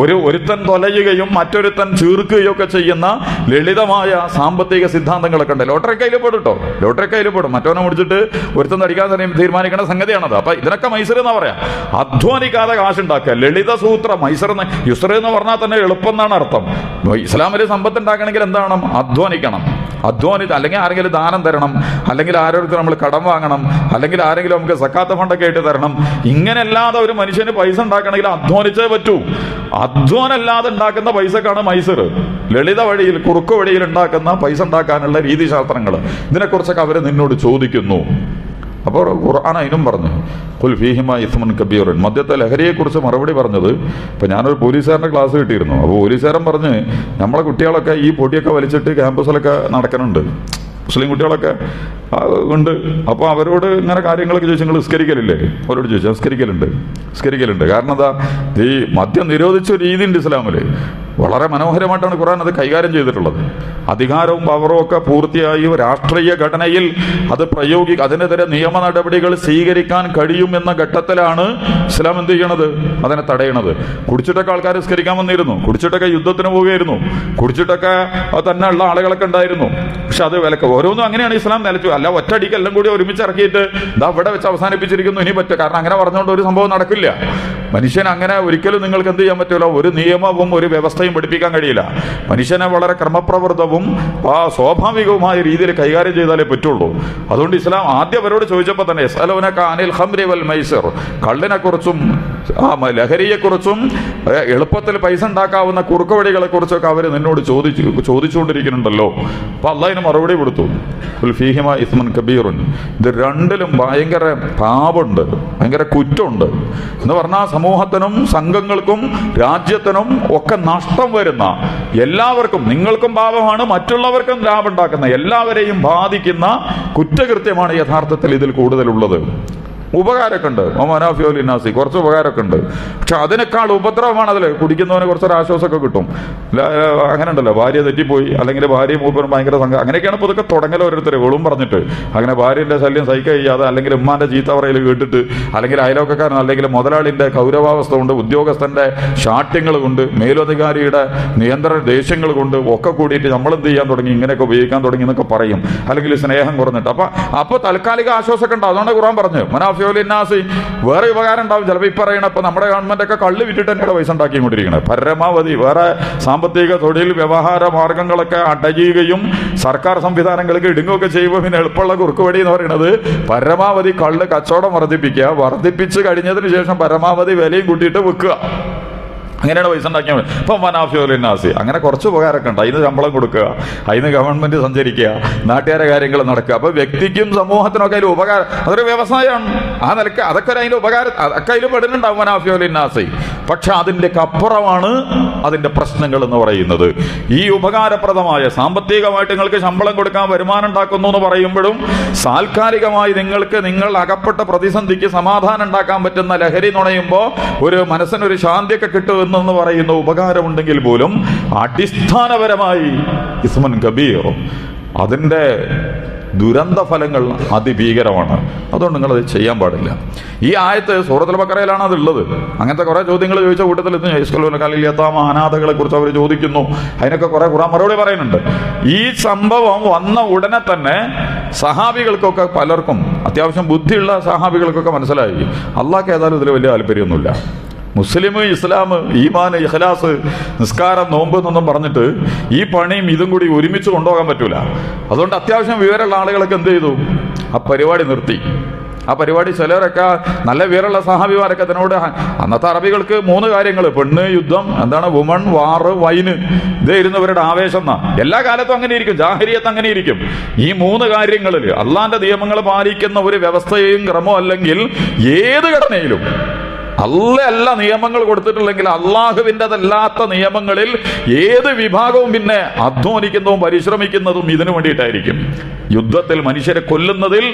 ഒരു ഒരുത്തൻ തൊലയുകയും മറ്റൊരുത്തൻ ചീർക്കുകയും ഒക്കെ ചെയ്യുന്ന ലളിതമായ സാമ്പത്തിക സിദ്ധാന്തങ്ങളൊക്കെ ഉണ്ട്. ലോട്ടറി കയ്യിൽ പെടും കേട്ടോ ലോട്ടറി കയ്യിൽ പെടും. മറ്റവനെ മുടിച്ചിട്ട് ഒരുത്തൻ അടിക്കാൻ തീരുമാനിക്കേണ്ട സംഗതിയാണത്. അപ്പൊ ഇതിനൊക്കെ മൈസർ എന്നാ പറയാ? അധ്വാനിക്കാതെ കാശുണ്ടാക്കുക. ലളിത സൂത്ര മൈസർ എന്ന് യുസർ എന്ന് പറഞ്ഞാൽ തന്നെ എളുപ്പം എന്നാണ് അർത്ഥം. ഇസ്ലാമിലെ സമ്പത്ത് ഉണ്ടാക്കണമെങ്കിൽ എന്താണ് അധ്വാനിക്കണം? അധ്വാനിച്ച് അല്ലെങ്കിൽ ആരെങ്കിലും ദാനം തരണം അല്ലെങ്കിൽ ആരോഗ്യത്തിന് നമ്മൾ കടം വാങ്ങണം അല്ലെങ്കിൽ ആരെങ്കിലും നമുക്ക് സക്കാത്ത ഫണ്ടൊക്കെ ആയിട്ട് തരണം. ഇങ്ങനെയല്ലാതെ ഒരു മനുഷ്യന് പൈസ ഉണ്ടാക്കണമെങ്കിൽ അധ്വാനിച്ചേ പറ്റൂ. അധ്വാനല്ലാതെ ഉണ്ടാക്കുന്ന പൈസക്കാണ് മൈസർ. ലളിത വഴിയിൽ കുറുക്കു വഴിയിൽ ഉണ്ടാക്കുന്ന പൈസ ഉണ്ടാക്കാനുള്ള രീതിശാസ്ത്രങ്ങൾ. ഇതിനെക്കുറിച്ചൊക്കെ അവർ നിന്നോട് ചോദിക്കുന്നു. അപ്പോൾ ഖുർആൻ അതിനും പറഞ്ഞു. കുൽ ഫീഹിമ ഇസ്മൻ കബീറൻ. മദ്യത്തെ ലഹരിയെക്കുറിച്ച് മറുപടി പറഞ്ഞത് ഇപ്പം ഞാനൊരു പോലീസുകാരന്റെ ക്ലാസ് കിട്ടിയിരുന്നു. അപ്പോൾ പോലീസുകാരൻ പറഞ്ഞ് നമ്മളെ കുട്ടികളൊക്കെ ഈ പൊടിയൊക്കെ വലിച്ചിട്ട് ക്യാമ്പസിലൊക്കെ നടക്കുന്നുണ്ട് മുസ്ലിം കുട്ടികളൊക്കെ ഉണ്ട്. അപ്പോൾ അവരോട് ഇങ്ങനെ കാര്യങ്ങളൊക്കെ ചോദിച്ചു നിങ്ങൾ നിസ്കരിക്കലില്ലേ? അവരോട് ചോദിച്ചു നിസ്കരിക്കലുണ്ട്. നിസ്കരിക്കലുണ്ട്. കാരണം എന്താ? ഈ മദ്യം നിരോധിച്ച രീതി ഉണ്ട് ഇസ്ലാമിൽ വളരെ മനോഹരമായിട്ടാണ് ഖുർആൻ അത് കൈകാര്യം ചെയ്തിട്ടുള്ളത്. അധികാരവും പവറും ഒക്കെ പൂർത്തിയായി രാഷ്ട്രീയ ഘടനയിൽ അത് പ്രയോഗി അതിനെതിരെ നിയമ നടപടികൾ സ്വീകരിക്കാൻ കഴിയും എന്ന ഘട്ടത്തിലാണ് ഇസ്ലാം എന്ത് ചെയ്യണത്? അതിനെ തടയണത്. കുടിച്ചിട്ടൊക്കെ ആൾക്കാർ സ്കരിക്കാൻ വന്നിരുന്നു. കുടിച്ചിട്ടൊക്കെ യുദ്ധത്തിന് പോവുകയായിരുന്നു. കുടിച്ചിട്ടൊക്കെ തന്നെ ഉള്ള ആളുകളൊക്കെ ഉണ്ടായിരുന്നു. പക്ഷെ അത് വിലക്ക് ഓരോന്നും അങ്ങനെയാണ് ഇസ്ലാം നിലച്ചു. അല്ല ഒറ്റടിക്ക് എല്ലാം കൂടി ഒരുമിച്ച് ഇറക്കിയിട്ട് ഇതാ ഇവിടെ വെച്ച് അവസാനിപ്പിച്ചിരിക്കുന്നു ഇനി പറ്റും കാരണം അങ്ങനെ പറഞ്ഞുകൊണ്ട് ഒരു സംഭവം നടക്കില്ല. മനുഷ്യൻ അങ്ങനെ ഒരിക്കലും നിങ്ങൾക്ക് എന്ത് ചെയ്യാൻ പറ്റില്ല ഒരു നിയമവും ഒരു വ്യവസ്ഥയും പഠിപ്പിക്കാൻ കഴിയില്ല. മനുഷ്യനെ വളരെ ക്രമപ്രവൃത്തവും ആ സ്വാഭാവികവുമായ രീതിയിൽ കൈകാര്യം ചെയ്താലേ പറ്റുള്ളൂ. അതുകൊണ്ട് ഇസ്ലാം ആദ്യം അവരോട് ചോദിച്ചപ്പോൾ തന്നെ കള്ളിനെ ഹംരി വൽ മൈസിർ. കുറിച്ചും ലഹരിയെക്കുറിച്ചും എളുപ്പത്തിൽ പൈസ ഉണ്ടാക്കാവുന്ന കുറുക്കുവഴികളെ കുറിച്ചൊക്കെ അവർ നിന്നോട് ചോദിച്ചു ചോദിച്ചുകൊണ്ടിരിക്കുന്നുണ്ടല്ലോ. അപ്പൊ അള്ളതിന് മറുപടി കൊടുത്തു. "ഖുൽ ഫീഹിമ ഇസ്മൻ കബീറുൻ. ഇത് രണ്ടിലും ഭയങ്കര പാപുണ്ട് ഭയങ്കര കുറ്റമുണ്ട്. എന്ന് പറഞ്ഞാൽ സമൂഹത്തിനും സംഘങ്ങൾക്കും രാജ്യത്തിനും ഒക്കെ നഷ്ടം വരുന്ന എല്ലാവർക്കും നിങ്ങൾക്കും പാപമാണ് മറ്റുള്ളവർക്കും ലാഭം ഉണ്ടാക്കുന്ന എല്ലാവരെയും ബാധിക്കുന്ന കുറ്റകൃത്യമാണ് യഥാർത്ഥത്തിൽ ഇതിൽ കൂടുതലുള്ളത്. ഉപകാരമൊക്കെ ഉണ്ട്. ഒമനാഫിയോലിനാസി കുറച്ച് ഉപകാരമൊക്കെ ഉണ്ട്. പക്ഷെ അതിനേക്കാൾ ഉപദ്രവമാണ് അതിൽ കുടിക്കുന്നവന് കുറച്ചൊരു ആശ്വാസമൊക്കെ കിട്ടും. അങ്ങനെ ഉണ്ടല്ലോ ഭാര്യ തെറ്റിപ്പോയി അല്ലെങ്കിൽ ഭാര്യ മൂപ്പനും ഭയങ്കര സംഘം അങ്ങനെയൊക്കെയാണ് ഇതൊക്കെ തുടങ്ങൽ ഓരോരുത്തർ വെളും പറഞ്ഞിട്ട് അങ്ങനെ ഭാര്യന്റെ ശല്യം സഹിക്കുക ചെയ്യാതെ അല്ലെങ്കിൽ ഉമ്മാന്റെ ചീത്ത പറയൽ കേട്ടിട്ട് അല്ലെങ്കിൽ അയലോക്കക്കാരൻ അല്ലെങ്കിൽ മുതലാളിന്റെ കൗരവാവസ്ഥ കൊണ്ട് ഉദ്യോഗസ്ഥന്റെ ശാഠ്യങ്ങൾ കൊണ്ട് മേലധികാരിയുടെ നിയന്ത്രണ ദേഷ്യങ്ങൾ കൊണ്ട് ഒക്കെ കൂടിയിട്ട് നമ്മൾ എന്ത് ചെയ്യാൻ തുടങ്ങി? ഇങ്ങനെയൊക്കെ ഉപയോഗിക്കാൻ തുടങ്ങി എന്നൊക്കെ പറയും. അല്ലെങ്കിൽ സ്നേഹം കുറഞ്ഞിട്ട്. അപ്പൊ അപ്പോൾ താൽക്കാലിക ആശ്വാസമൊക്കെ ഉണ്ടാവും അതുകൊണ്ട് ഖുറാൻ പറഞ്ഞു മനാഫിയോലിനാസി വേറെ ഉപകാരം ഉണ്ടാവും. ചിലപ്പോൾ ഈ പറയണ ഇപ്പം നമ്മുടെ ഗവൺമെന്റ് ഒക്കെ കള്ള് വിറ്റിട്ട് തന്നെയാണ് പൈസ ഉണ്ടാക്കിക്കൊണ്ടിരിക്കുന്നത് പരമാവധി വേറെ സാമ്പത്തിക തൊഴിൽ വ്യവഹാര മാർഗങ്ങളൊക്കെ അടയുകയും സർക്കാർ സംവിധാനങ്ങൾക്ക് ഇടുങ്ങുകയൊക്കെ ചെയ്യുമ്പോൾ പിന്നെ എളുപ്പമുള്ള കുറുക്കുവടി എന്ന് പറയുന്നത് പരമാവധി കള്ള് കച്ചവടം വർദ്ധിപ്പിക്കുക വർദ്ധിപ്പിച്ച് കഴിഞ്ഞതിന് ശേഷം പരമാവധി വിലയും കൂട്ടിയിട്ട് വിൽക്കുക. അങ്ങനെയാണ് പൈസ ഉണ്ടാക്കിയാൽ മതി ഇപ്പം വനാഫിയോലിനാസി അങ്ങനെ കുറച്ച് ഉപകാരമൊക്കെ ഉണ്ട്. അതിന് ശമ്പളം കൊടുക്കുക. അതിന് ഗവൺമെന്റ് സഞ്ചരിക്കുക. നാട്ടുകാരെ കാര്യങ്ങൾ നടക്കുക. അപ്പൊ വ്യക്തിക്കും സമൂഹത്തിനൊക്കെ അതിൽ ഉപകാരം. അതൊരു വ്യവസായമാണ്. ആ നിലയ്ക്ക് അതൊക്കെ അതിന്റെ ഉപകാരം അതൊക്കെ അതിൽ പെടുന്നുണ്ടാവും വനാഫിയോലിനാസി പക്ഷെ അതിന്റെ അപ്പുറമാണ് അതിന്റെ പ്രശ്നങ്ങൾ എന്ന് പറയുന്നത്. ഈ ഉപകാരപ്രദമായ സാമ്പത്തികമായിട്ട് നിങ്ങൾക്ക് ശമ്പളം കൊടുക്കാൻ വരുമാനം ഉണ്ടാക്കുന്നു എന്ന് പറയുമ്പോഴും താൽക്കാലികമായി നിങ്ങൾക്ക് നിങ്ങൾ അകപ്പെട്ട പ്രതിസന്ധിക്ക് സമാധാനം ഉണ്ടാക്കാൻ പറ്റുന്ന ലഹരി നുണയുമ്പോൾ ഒരു മനസ്സിനൊരു ശാന്തിയൊക്കെ കിട്ടുമെന്ന് പറയുന്ന ഉപകാരമുണ്ടെങ്കിൽ പോലും അടിസ്ഥാനപരമായി ഇസ്മൻ കബീർ അതിന്റെ ദുരന്ത ഫലങ്ങൾ അതിഭീകരമാണ്. അതുകൊണ്ട് നിങ്ങൾ അത് ചെയ്യാൻ പാടില്ല. ഈ ആയത്ത് സൂറത്തുൽ ബക്കറയിലാണ് അതുള്ളത്. അങ്ങനത്തെ കുറെ ചോദ്യങ്ങൾ ചോദിച്ച കൂട്ടത്തിൽ ഇന്ന് കലിയത്താമ അനാഥകളെ കുറിച്ച് അവർ ചോദിക്കുന്നു. അതിനൊക്കെ കുറെ ഖുറാൻ മറുപടി പറയുന്നുണ്ട്. ഈ സംഭവം വന്ന ഉടനെ തന്നെ സഹാബികൾക്കൊക്കെ പലർക്കും അത്യാവശ്യം ബുദ്ധിയുള്ള സഹാബികൾക്കൊക്കെ മനസ്സിലായി. അള്ളാഹ് ഏതായാലും ഇതിൽ വലിയ താല്പര്യമൊന്നുമില്ല. മുസ്ലിം ഇസ്ലാം ഈമാൻ ഇഖ്ലാസ് നിസ്കാരം നോമ്പ് എന്നൊന്നും പറഞ്ഞിട്ട് ഈ പണിയും ഇതും കൂടി ഒരുമിച്ച് കൊണ്ടുപോകാൻ പറ്റൂല. അതുകൊണ്ട് അത്യാവശ്യം വിവരമുള്ള ആളുകളൊക്കെ എന്ത് ചെയ്തു? ആ പരിപാടി നിർത്തി. ആ പരിപാടി ചിലരൊക്കെ നല്ല വിവരമുള്ള സഹാബിമാരൊക്കെ അതിനോട് അന്നത്തെ അറബികൾക്ക് മൂന്ന് കാര്യങ്ങൾ. പെണ്ണ് യുദ്ധം എന്താണ് വുമൺ വാറ് വൈന്. ഇതേ ഇരുന്നവരുടെ ആവേശം എന്നാ. എല്ലാ കാലത്തും അങ്ങനെ ഇരിക്കും. ജാഹരിയത്ത് അങ്ങനെ ഇരിക്കും. ഈ മൂന്ന് കാര്യങ്ങളിൽ അള്ളാന്റെ നിയമങ്ങൾ പാലിക്കുന്ന ഒരു വ്യവസ്ഥയും ക്രമം അല്ലെങ്കിൽ ഏത് ഘടനയിലും അല്ല എല്ലാ നിയമങ്ങൾ കൊടുത്തിട്ടില്ലെങ്കിൽ അള്ളാഹുവിന്റെതല്ലാത്ത നിയമങ്ങളിൽ ഏത് വിഭാഗവും പിന്നെ അധ്വാനിക്കുന്നതും പരിശ്രമിക്കുന്നതും ഇതിനു വേണ്ടിയിട്ടായിരിക്കും. യുദ്ധത്തിൽ മനുഷ്യരെ കൊല്ലുന്നതിൽ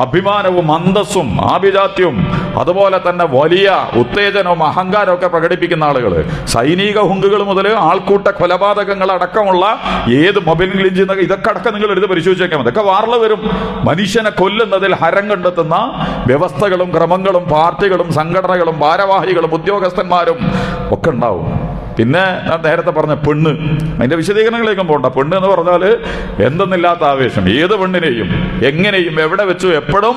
അഭിമാനവും അന്തസ്സും ആഭിജാത്യവും അതുപോലെ തന്നെ വലിയ ഉത്തേജനവും അഹങ്കാരവും ഒക്കെ പ്രകടിപ്പിക്കുന്ന ആളുകൾ സൈനിക ഹുങ്കുകൾ മുതൽ ആൾക്കൂട്ട കൊലപാതകങ്ങൾ അടക്കമുള്ള ഏത് മൊബൈൽ ലിഞ്ച് ഇതൊക്കെ അടക്കം നിങ്ങൾ എടുത്ത് പരിശോധിച്ചേക്കാം ഇതൊക്കെ വാർള വരും. മനുഷ്യനെ കൊല്ലുന്നതിൽ ഹരം കണ്ടെത്തുന്ന വ്യവസ്ഥകളും ക്രമങ്ങളും പാർട്ടികളും സംഘടനകളും ഭാരവാഹികളും ഉദ്യോഗസ്ഥന്മാരും ഒക്കെ ഉണ്ടാവും. പിന്നെ ഞാൻ നേരത്തെ പറഞ്ഞ പെണ്ണ്. അതിന്റെ വിശദീകരണങ്ങളിലേക്കും പോകണ്ട പെണ്ണ് എന്ന് പറഞ്ഞാൽ എന്തെന്നില്ലാത്ത ആവേശം. ഏത് പെണ്ണിനെയും എങ്ങനെയും എവിടെ വെച്ചു എപ്പോഴും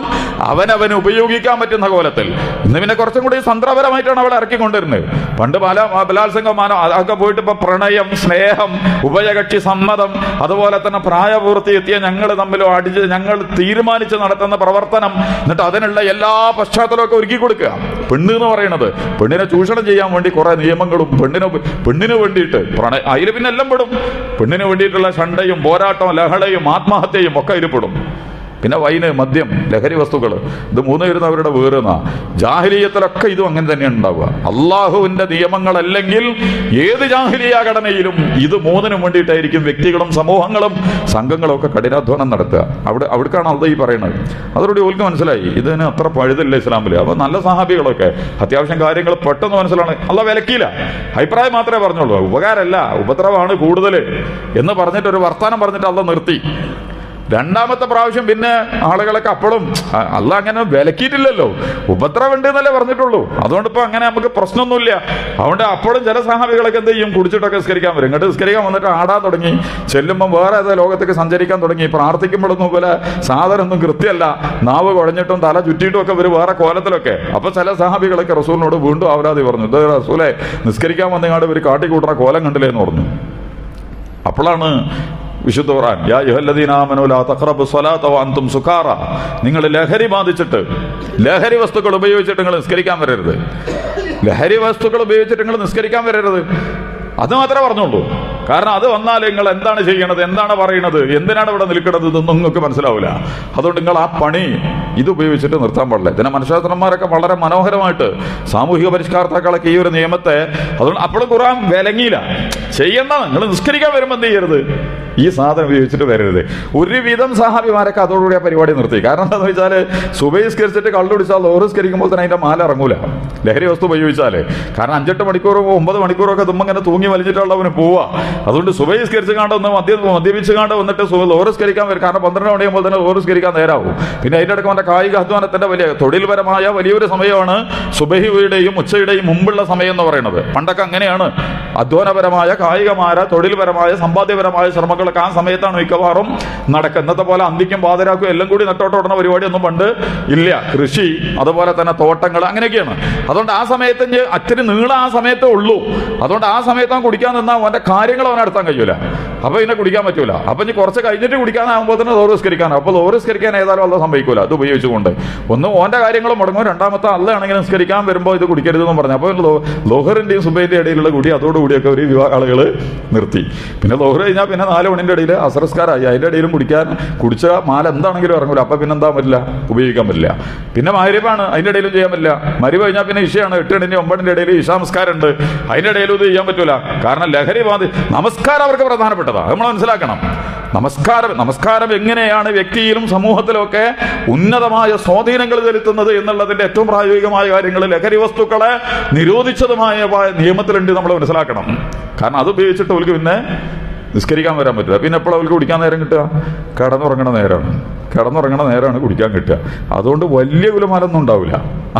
അവനവന് ഉപയോഗിക്കാൻ പറ്റുന്ന കോലത്തിൽ. ഇന്ന് പിന്നെ കുറച്ചും കൂടി തന്ത്രപരമായിട്ടാണ് അവളെ ഇറക്കിക്കൊണ്ടിരുന്നത്. പണ്ട് പല ബലാത്സംഗം മാനോ അതൊക്കെ പോയിട്ട് ഇപ്പൊ പ്രണയം സ്നേഹം ഉഭയകക്ഷി സമ്മതം അതുപോലെ തന്നെ പ്രായപൂർത്തി എത്തിയ ഞങ്ങൾ തമ്മിൽ അടിച്ച് ഞങ്ങൾ തീരുമാനിച്ച് നടത്തുന്ന പ്രവർത്തനം എന്നിട്ട് അതിനുള്ള എല്ലാ പശ്ചാത്തലമൊക്കെ ഒരുക്കി കൊടുക്കുക. പെണ്ണ് എന്ന് പറയുന്നത് പെണ്ണിനെ ചൂഷണം ചെയ്യാൻ വേണ്ടി കുറെ നിയമങ്ങളും പെണ്ണിനെ പെണ്ണിന് വേണ്ടിയിട്ട് പ്രണയ അതിൽ പിന്നെ എല്ലാം പെടും. പെണ്ണിന് വേണ്ടിയിട്ടുള്ള ചണ്ടയും പോരാട്ടവും ലഹളയും ആത്മഹത്യയും ഒക്കെ അതിൽ പെടും. പിന്നെ വൈന് മദ്യം ലഹരി വസ്തുക്കൾ ഇത് മൂന്ന് വരുന്ന അവരുടെ വേറുന്ന ജാഹലീയത്തിലൊക്കെ ഇതും അങ്ങനെ തന്നെ ഉണ്ടാവുക. അള്ളാഹുവിന്റെ നിയമങ്ങളല്ലെങ്കിൽ ഏത് ജാഹലീയ ഘടനയിലും ഇത് മൂന്നിനും വേണ്ടിയിട്ടായിരിക്കും വ്യക്തികളും സമൂഹങ്ങളും സംഘങ്ങളും ഒക്കെ കഠിനാധ്വാനം നടത്തുക. അവിടെ അവിടേക്കാണ് അള്ള ഈ പറയുന്നത് അതോടെ ഓൽക്ക് മനസ്സിലായി ഇതിന് അത്ര പഴുതില്ല ഇസ്ലാമിൽ അപ്പൊ നല്ല സഹാബികളൊക്കെ അത്യാവശ്യം കാര്യങ്ങൾ പെട്ടെന്ന് മനസ്സിലാണ് അല്ല വിലക്കിയില്ല. അഭിപ്രായം മാത്രമേ പറഞ്ഞുള്ളൂ. ഉപകാരമല്ല ഉപദ്രവമാണ് കൂടുതൽ എന്ന് പറഞ്ഞിട്ട് ഒരു വർത്താനം പറഞ്ഞിട്ട് അല്ല നിർത്തി. രണ്ടാമത്തെ പ്രാവശ്യം പിന്നെ ആളുകളൊക്കെ അപ്പോഴും അല്ല അങ്ങനെ വിലക്കിയിട്ടില്ലല്ലോ. ഉപദ്രവം ഉണ്ട് എന്നല്ലേ പറഞ്ഞിട്ടുള്ളൂ. അതുകൊണ്ട് ഇപ്പൊ അങ്ങനെ നമുക്ക് പ്രശ്നമൊന്നുമില്ല. അതുകൊണ്ട് അപ്പോഴും ചില സഹാബികളൊക്കെ എന്ത് ചെയ്യും? കുടിച്ചിട്ടൊക്കെ നിസ്കരിക്കാൻ വരും. ഇങ്ങോട്ട് നിസ്കരിക്കാൻ വന്നിട്ട് ആടാൻ തുടങ്ങി. ചെല്ലുമ്പോൾ വേറെ ഏതോ ലോകത്തേക്ക് സഞ്ചരിക്കാൻ തുടങ്ങി. പ്രാർത്ഥിക്കുമ്പോഴൊന്നും പോലെ സാധനമൊന്നും കൃത്യമല്ല. നാവ് കുഴഞ്ഞിട്ടും തല ചുറ്റിയിട്ടും ഒക്കെ വരും വേറെ കോലത്തിലൊക്കെ. അപ്പൊ ചില സഹാബികളൊക്കെ റസൂലിനോട് വീണ്ടും അവരാതി പറഞ്ഞു ഇത് റസൂലെ നിസ്കരിക്കാൻ വന്നിങ്ങാട് ഇവർ കാട്ടിക്കൂട്ടുന്ന കോലം കണ്ടില്ലേ? എന്ന് പറഞ്ഞു. അപ്പോഴാണ് വിശുദ്ധ ഖുർആൻ യാ ലാ തഖറബു നിങ്ങൾ ലഹരി ബാധിച്ചിട്ട് ലഹരി വസ്തുക്കൾ ഉപയോഗിച്ചിട്ട് നിങ്ങൾ നിസ്കരിക്കാൻ വരരുത്. ലഹരി വസ്തുക്കൾ ഉപയോഗിച്ചിട്ട് നിങ്ങൾ നിസ്കരിക്കാൻ വരരുത്. അത് മാത്രമേ പറഞ്ഞുള്ളൂ. കാരണം അത് വന്നാൽ നിങ്ങൾ എന്താണ് ചെയ്യണത്? എന്താണ് പറയുന്നത്? എന്തിനാണ് ഇവിടെ നിൽക്കുന്നത് ഇതൊന്നും നിങ്ങൾക്ക് മനസ്സിലാവില്ല. അതുകൊണ്ട് നിങ്ങൾ ആ പണി ഇത് ഉപയോഗിച്ചിട്ട് നിർത്താൻ പാടില്ല. ഇതിനെ മനഃശാസ്ത്രന്മാരൊക്കെ വളരെ മനോഹരമായിട്ട് സാമൂഹിക പരിഷ്കർത്താക്കളൊക്കെ ഈ ഒരു നിയമത്തെ അതുകൊണ്ട് അപ്പോഴും ഖുറാൻ വിലങ്ങിയില്ല. ചെയ്യണ്ട നിങ്ങൾ നിസ്കരിക്കാൻ വരുമ്പോൾ എന്ത് ചെയ്യരുത്? ഈ സാധനം ഉപയോഗിച്ചിട്ട് വരരുത്. ഒരുവിധം സഹാബിമാരൊക്കെ അതോടുകൂടി ആ പരിപാടി നിർത്തി. കാരണം എന്താണെന്ന് വെച്ചാൽ സുബൈസ്കരിച്ചിട്ട് കള്ളുപിടിച്ചാൽ ലോറിസ്കരിക്കുമ്പോൾ തന്നെ അതിന്റെ മാല ഇറങ്ങൂല. ലഹരി വസ്തു ഉപയോഗിച്ചാൽ കാരണം അഞ്ചെട്ട് മണിക്കൂറോ ഒമ്പത് മണിക്കൂറൊക്കെ തുമ്പ ഇങ്ങനെ തൂങ്ങി വലിച്ചിട്ടുള്ളവന് പോവാ. അതുകൊണ്ട് സുബഹിസ്കരിച്ച് കാണ്ട ഒന്ന് മദ്യ മദ്യപിച്ച് കാണ്ട് വന്നിട്ട് ലോറസ്കരിക്കാൻ വരും. കാരണം പന്ത്രണ്ട് മണിയാകുമ്പോൾ തന്നെ ലോറസ്കരിക്കാൻ നേരാവും. പിന്നെ അതിന്റെ ഇടയ്ക്ക് അവന്റെ കായിക അധ്വാനത്തിന്റെ വലിയ തൊഴിൽപരമായ വലിയൊരു സമയമാണ് സുബഹിയുടെയും ഉച്ചയുടെയും മുമ്പുള്ള സമയം എന്ന് പറയുന്നത്. പണ്ടൊക്കെ അങ്ങനെയാണ്. അധ്വാനപരമായ കായികമായ തൊഴിൽപരമായ സമ്പാദ്യപരമായ ശ്രമങ്ങളൊക്കെ ആ സമയത്താണ് മിക്കവാറും നടക്കുക ഇന്നത്തെ പോലെ അന്തിക്കും പാതിരാക്കും എല്ലാം കൂടി നട്ടോട്ടോടുന്ന പരിപാടിയൊന്നും പണ്ട് ഇല്ല. കൃഷി അതുപോലെ തന്നെ തോട്ടങ്ങൾ അങ്ങനെയൊക്കെയാണ്. അതുകൊണ്ട് ആ സമയത്ത് അച്ഛന് നീളം ആ സമയത്തേ ഉള്ളൂ. അതുകൊണ്ട് ആ സമയത്ത് കുടിക്കാൻ നിന്നാൽ അവന്റെ കാര്യങ്ങൾ അവൻ നടത്താൻ കഴിയൂല. അപ്പൊ പിന്നെ കുടിക്കാൻ പറ്റൂല. അപ്പൊ ഇനി കുറച്ച് കഴിഞ്ഞിട്ട് കുടിക്കാനാകുമ്പോൾ തന്നെ ലോറിസ്കരിക്കാനോ അപ്പൊ ദൗരസ്കരിക്കാൻ ഏതായാലും അല്ല സംഭവിക്കൂല അത് ഉപയോഗിച്ചുകൊണ്ട്. ഒന്ന് ഓന്റെ കാര്യങ്ങൾ മുടങ്ങും. രണ്ടാമത്തെ അല്ലാണെങ്കിൽ നിസ്കരിക്കാൻ വരുമ്പോൾ ഇത് കുടിക്കരുതെന്ന് പറഞ്ഞു. അപ്പോൾ ലോഹറിന്റെയും സുബൈന്റെ ഇടയിലുള്ള കുടി അതോടുകൂടിയൊക്കെ ഒരു ആളുകൾ നിർത്തി. പിന്നെ ലോഹർ കഴിഞ്ഞാൽ പിന്നെ നാല് മണിന്റെ ഇടയിൽ അസറസ്കാരായി അതിന്റെ ഇടയിലും കുടിക്കാൻ കുടിച്ച മാല എന്താണെങ്കിലും ഇറങ്ങൂല. അപ്പൊ പിന്നെ എന്താ പറ്റില്ല? ഉപയോഗിക്കാൻ പറ്റില്ല. പിന്നെ മാരിപ്പാണ് അതിന്റെ ഇടയിലും ചെയ്യാൻ പറ്റില്ല. മരിവ് കഴിഞ്ഞാൽ പിന്നെ ഇഷയാണ്. എട്ട് മണിന്റെ ഒമ്പതിന്റെ ഇടയിൽ ഇഷാംസ്കാരം ഉണ്ട് അതിന്റെ ഇടയിലും ഇത് ചെയ്യാൻ പറ്റൂല. കാരണം ലഹരി ബാധി നമസ്കാരം. അവർക്ക് പ്രധാനപ്പെട്ടതാ. നമ്മൾ മനസ്സിലാക്കണം. നമസ്കാരം നമസ്കാരം എങ്ങനെയാണ് വ്യക്തിയിലും സമൂഹത്തിലുമൊക്കെ ഉന്നതമായ സ്വാധീനങ്ങൾ ചെലുത്തുന്നത് എന്നുള്ളതിന്റെ ഏറ്റവും പ്രായോഗികമായ കാര്യങ്ങൾ ലഹരി വസ്തുക്കളെ നിരോധിച്ചതുമായ നിയമത്തിലുണ്ട് നമ്മൾ മനസ്സിലാക്കണം. കാരണം അത് ഉപയോഗിച്ചിട്ട് അവർക്ക് പിന്നെ നിസ്കരിക്കാൻ വരാൻ പറ്റില്ല. പിന്നെ എപ്പോഴും അവർക്ക് കുടിക്കാൻ നേരം കിട്ടുക? കടന്നുറങ്ങണ നേരമാണ് കിടന്നുറങ്ങണ നേരമാണ് കുടിക്കാൻ കിട്ടുക. അതുകൊണ്ട് വലിയ കുലമാലൊന്നും ഉണ്ടാവില്ല.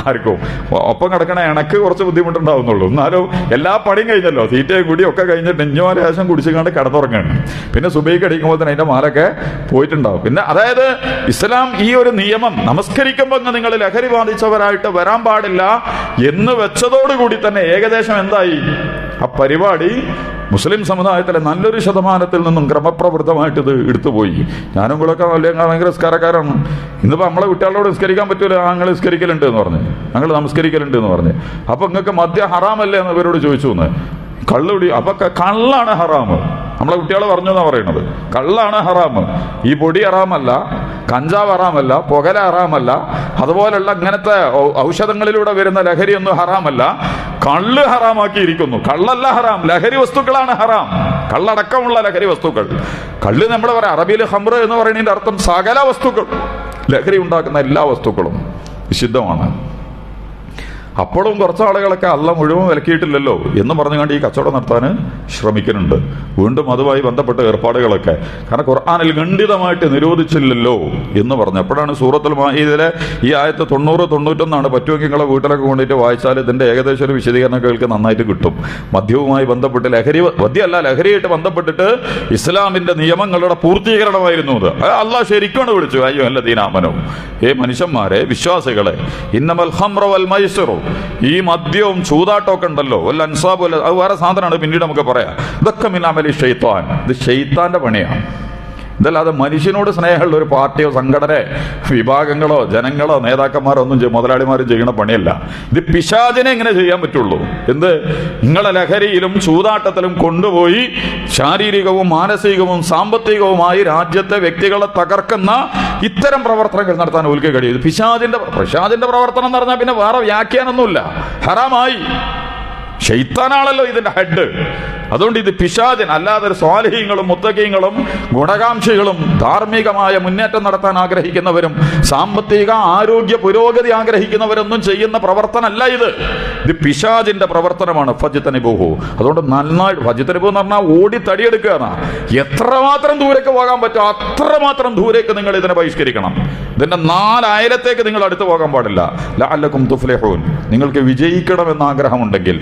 ആർക്കും. ഒപ്പം കിടക്കണ എണക്ക് കുറച്ച് ബുദ്ധിമുട്ടുണ്ടാവുന്നുള്ളൂ. എന്നാലും എല്ലാ പണിയും കഴിഞ്ഞല്ലോ. തീറ്റയും കൂടി ഒക്കെ കഴിഞ്ഞിട്ട് നെഞ്ഞോല ശേഷം കുടിച്ചുകൊണ്ട് കിടന്നുറങ്ങണം. പിന്നെ സുബൈക്ക് അടിക്കുമ്പോൾ തന്നെ അതിന്റെ മാലൊക്കെ പോയിട്ടുണ്ടാവും. പിന്നെ അതായത് ഇസ്ലാം ഈ ഒരു നിയമം നമസ്കരിക്കുമ്പോൾ നിങ്ങൾ ലഹരി ബാധിച്ചവരായിട്ട് വരാൻ പാടില്ല എന്ന് വെച്ചതോടുകൂടി തന്നെ ഏകദേശം എന്തായി? ആ പരിപാടി മുസ്ലിം സമുദായത്തിലെ നല്ലൊരു ശതമാനത്തിൽ നിന്നും ക്രമപ്രവൃത്തമായിട്ട് ഇത് എടുത്തുപോയി. ഞാനും കൂടെയൊക്കെ വലിയ ഭയങ്കര നിസ്കാരക്കാരാണ് ഇന്നിപ്പോൾ നമ്മളെ കുട്ടികളോട് നിസ്കരിക്കാൻ പറ്റൂല. ഞങ്ങൾ നിസ്കരിക്കലുണ്ട് എന്ന് പറഞ്ഞ്. ഞങ്ങൾ നമസ്കരിക്കലുണ്ട് എന്ന് പറഞ്ഞ്. അപ്പൊ നിങ്ങൾക്ക് മദ്യ ഹറാമല്ലേ എന്ന് ഇവരോട് ചോദിച്ചു എന്ന്. കള്ളുടി അപ്പൊ കള്ളാണ് ഹറാമ്. നമ്മളെ കുട്ടികളെ പറഞ്ഞു എന്നാണ് പറയുന്നത് കള്ളാണ് ഹറാമ്. ഈ പൊടി ഹറാമല്ല. കഞ്ചാവ് ഹറാമല്ല പുകല ഹറാമല്ല അതുപോലുള്ള ഇങ്ങനത്തെ ഔഷധങ്ങളിലൂടെ വരുന്ന ലഹരിയൊന്നും ഹറാമല്ല. കള്ള് ഹറാമാക്കിയിരിക്കുന്നു. കള്ളല്ല ഹറാം. ലഹരി വസ്തുക്കളാണ് ഹറാം. കള്ളടക്കമുള്ള ലഹരി വസ്തുക്കൾ. കള്ള് നമ്മൾ പറയാം അറബിയിൽ ഹംറ് എന്ന് പറയുന്നതിന്റെ അർത്ഥം സകല വസ്തുക്കൾ. ലഹരി ഉണ്ടാക്കുന്ന എല്ലാ വസ്തുക്കളും നിഷിദ്ധമാണ് അപ്പോഴും കുറച്ച് ആളുകളൊക്കെ അല്ല മുഴുവൻ വിലക്കിയിട്ടില്ലല്ലോ എന്ന് പറഞ്ഞുകൊണ്ട് ഈ കച്ചവടം നടത്താൻ ശ്രമിക്കുന്നുണ്ട്. വീണ്ടും അതുമായി ബന്ധപ്പെട്ട ഏർപ്പാടുകളൊക്കെ. കാരണം ഖുർആാനിൽ ഖണ്ഡിതമായിട്ട് നിരോധിച്ചില്ലല്ലോ എന്ന് പറഞ്ഞു. അപ്പോഴാണ് സൂറത്തിൽ മാഹീദിലെ ഈ ആയത്ത് തൊണ്ണൂറ് തൊണ്ണൂറ്റൊന്നാണ്. പറ്റുമെങ്കിൽ നിങ്ങളെ വീട്ടിലൊക്കെ കൊണ്ടിട്ട് വായിച്ചാൽ ഇതിന്റെ ഏകദേശം ഒരു വിശദീകരണം കേൾക്ക് നന്നായിട്ട് കിട്ടും. മദ്യവുമായി ബന്ധപ്പെട്ട് ലഹരി മദ്യമല്ല ലഹരിയായിട്ട് ബന്ധപ്പെട്ടിട്ട് ഇസ്ലാമിന്റെ നിയമങ്ങളുടെ പൂർത്തീകരണമായിരുന്നു അത്. അല്ല ശരിക്കാണ് വിളിച്ചു. അയ്യോ അല്ല ദീനാമനോ ഏ മനുഷ്യന്മാരെ വിശ്വാസികളെ ഇന്നമൽ ഹംറോ വൽ മൈസറു. ഈ മദ്യവും ചൂതാട്ടമൊക്കെ ഉണ്ടല്ലോ. വല്ല അൻസാബ് വല്ല അത് വേറെ സാധനമാണ് പിന്നീട് നമുക്ക് പറയാം. ഇതൊക്കെ മിനാമലി ഷെയ്ത്താൻ. ഇത് ഷെയ്ത്താന്റെ പണിയാണ്. ഇതല്ലാതെ മനുഷ്യനോട് സ്നേഹമുള്ള ഒരു പാർട്ടിയോ സംഘടന വിഭാഗങ്ങളോ ജനങ്ങളോ നേതാക്കന്മാരോ ഒന്നും മുതലാളിമാരും ചെയ്യുന്ന പണിയല്ല. ഇത് പിശാചിനെ എങ്ങനെ ചെയ്യാൻ പറ്റുള്ളൂ. എന്ത്? നിങ്ങളെ ലഹരിയിലും ചൂതാട്ടത്തിലും കൊണ്ടുപോയി ശാരീരികവും മാനസികവും സാമ്പത്തികവുമായി രാജ്യത്തെ വ്യക്തികളെ തകർക്കുന്ന ഇത്തരം പ്രവർത്തനങ്ങൾ നടത്താൻ ഒരിക്കൽ കഴിയും. പിശാചിന്റെ പിശാചിന്റെ പ്രവർത്തനം എന്ന് പറഞ്ഞാൽ പിന്നെ വേറെ വ്യാഖ്യാനൊന്നുമില്ല ഹറാമായി. ഷെയ്ത്താനാണല്ലോ ഇതിന്റെ ഹെഡ് അതുകൊണ്ട് ഇത് പിശാചൻ അല്ലാതെ സ്വാലഹീങ്ങളും മുത്തകീങ്ങളും ഗുണകാംക്ഷികളും ധാർമ്മികമായ മുന്നേറ്റം നടത്താൻ ആഗ്രഹിക്കുന്നവരും സാമ്പത്തിക ആരോഗ്യ പുരോഗതി ആഗ്രഹിക്കുന്നവരൊന്നും ചെയ്യുന്ന പ്രവർത്തനമല്ല ഇത്. ഇത് പിശാജിന്റെ പ്രവർത്തനമാണ്. ഫജിത്തനിബൂഹു അതുകൊണ്ട് നന്നായി ഫജിത്തനിബൂ എന്ന് പറഞ്ഞാൽ ഓടി തടിയെടുക്കുകയാണ്. എത്രമാത്രം ദൂരേക്ക് പോകാൻ പറ്റുമോ അത്രമാത്രം ദൂരേക്ക് നിങ്ങൾ ഇതിനെ ബഹിഷ്കരിക്കണം. ഇതിന്റെ നാലായിരത്തേക്ക് നിങ്ങൾ അടുത്ത് പോകാൻ പാടില്ല. ലാലക്കും തുഫ്ലഹൂൻ. നിങ്ങൾക്ക് വിജയിക്കണമെന്ന് ആഗ്രഹമുണ്ടെങ്കിൽ